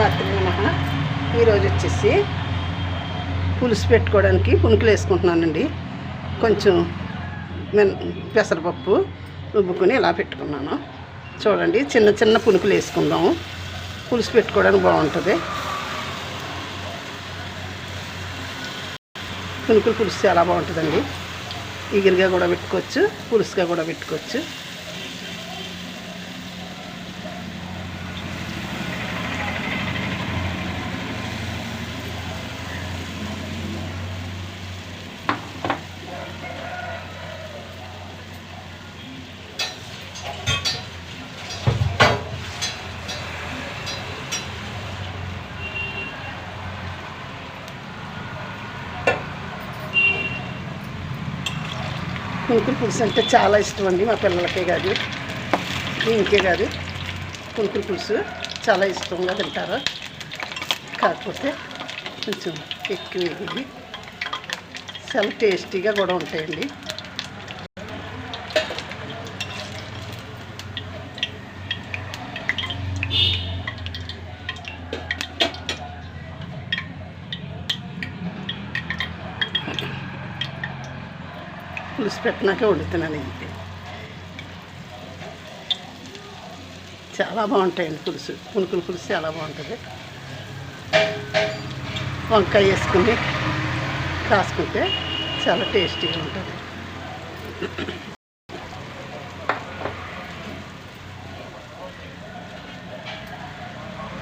మాత్రమే ఈరోజు వచ్చేసి పులుసు పెట్టుకోవడానికి పునుకులు వేసుకుంటున్నానండి. కొంచెం మెన్ పెసరపప్పు రుబ్బుకొని ఇలా పెట్టుకున్నాను. చూడండి చిన్న చిన్న పునుకులు వేసుకుందాము. పులుసు పెట్టుకోవడానికి బాగుంటుంది. పునుకులు పులుసు చాలా బాగుంటుందండి. ఇగిరిగా కూడా పెట్టుకోవచ్చు పులుసుగా కూడా పెట్టుకోవచ్చు. కుంకులు పులుసు అంటే చాలా ఇష్టం అండి మా పిల్లలకే కాదు. ఇంకే కాదు. కుంకులు పులుసు చాలా ఇష్టంగా తింటారు. కాకపోతే కొంచెం ఎక్కువ చాలా టేస్టీగా కూడా ఉంటాయండి. పులుసు పెట్టినాకే వండుతున్నాను ఏంటి చాలా బాగుంటాయండి పులుసు. పునుకుల పులుసు చాలా బాగుంటుంది. వంకాయ వేసుకుని కాసుకుంటే చాలా టేస్టీగా ఉంటుంది.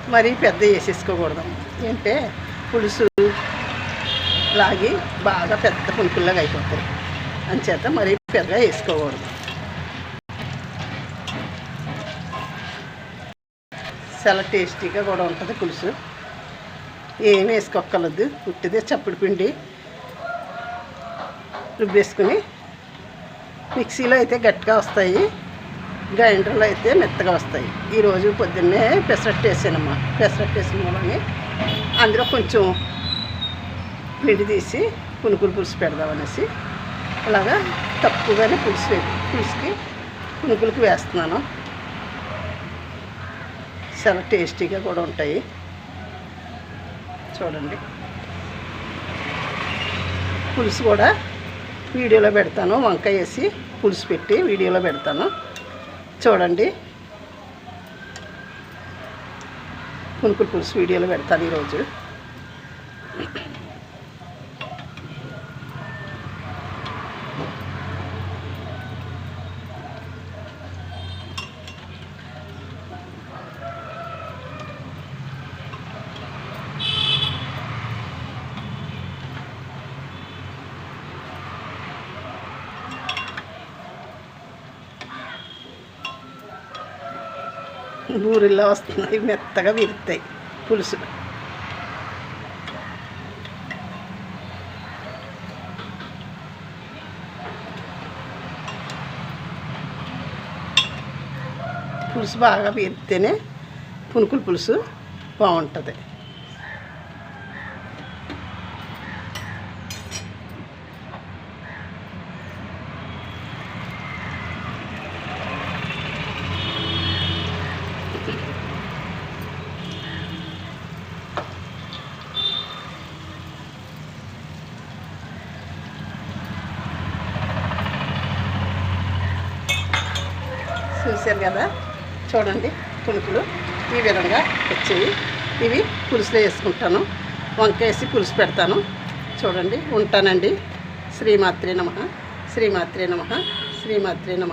మరీ పెద్ద వేసేసుకోకూడదు. ఏంటంటే పులుసు లాగి బాగా పెద్ద పులుకుల్లాగా అయిపోతాయి. అంచేత మరీ పెద్దగా వేసుకోకూడదు. చాలా టేస్టీగా కూడా ఉంటుంది పులుసు. ఏం వేసుకోక్కర్లేదు. ఉట్టిదే చప్పుడు పిండి. రుబ్బేసుకుని మిక్సీలో అయితే గట్టిగా వస్తాయి. గ్రైండర్లో అయితే మెత్తగా వస్తాయి. ఈరోజు పొద్దున్నే పెసరట్టు వేసానమ్మా. పెసరట్టు వేసిన వాళ్ళని అందులో కొంచెం పిండి తీసి పునుకులు పులుసు పెడదామనేసి అలాగా తక్కువగానే పులుసు పులుసుకి పునుకులకి వేస్తున్నాను. చాలా టేస్టీగా కూడా ఉంటాయి. చూడండి. పులుసు కూడా వీడియోలో పెడతాను. వంకాయ వేసి పులుసు పెట్టి వీడియోలో పెడతాను. చూడండి. పునుకులు పులుసు వీడియోలో పెడతాను ఈరోజు. బూరెల్లో వస్తున్నాయి మెత్తగా విరుతాయి పులుసు. పులుసు బాగా విరితేనే పునుకుల పులుసు బాగుంటుంది. చూశారు కదా? చూడండి పులుకులు ఈ విధంగా వచ్చాయి. ఇవి పులుసులో వేసుకుంటాను. వంకేసి వేసి పులుసు పెడతాను. చూడండి ఉంటానండి. శ్రీమాత్రే నమ. శ్రీమాత్రే నమ. శ్రీమాత్రే నమ.